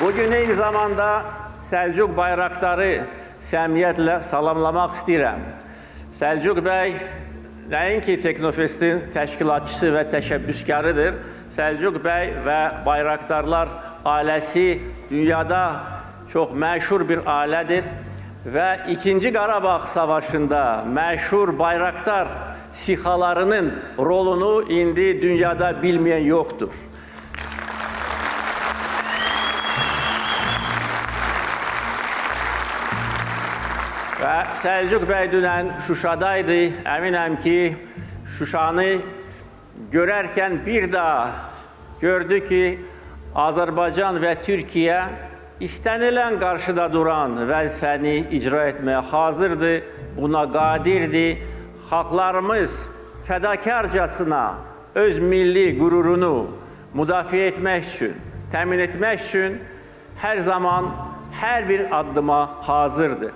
Bugün eyni zamanda Selçuk bayrakları səmiyyətlə salamlamaq istəyirəm. Selçuk bəy nəinki Teknofest'in təşkilatçısı və təşəbbüskarıdır. Selçuk bəy və bayraktarlar ailəsi dünyada çox məşhur bir ailədir və 2-ci Qarabağ Savaşında məşhur bayraktar sihalarının rolunu indi dünyada bilməyən yoxdur. Və Səlcuq bəy dünən Şuşadaydı. Əminəm ki, Şuşanı görərkən bir daha gördü ki, Azərbaycan və Türkiyə istənilən qarşıda duran vəzifəni icra etməyə hazırdır, buna qadirdir. Xalqlarımız fədakarcasına öz milli qürurunu müdafiə etmək üçün, təmin etmək üçün hər zaman hər bir addıma hazırdır.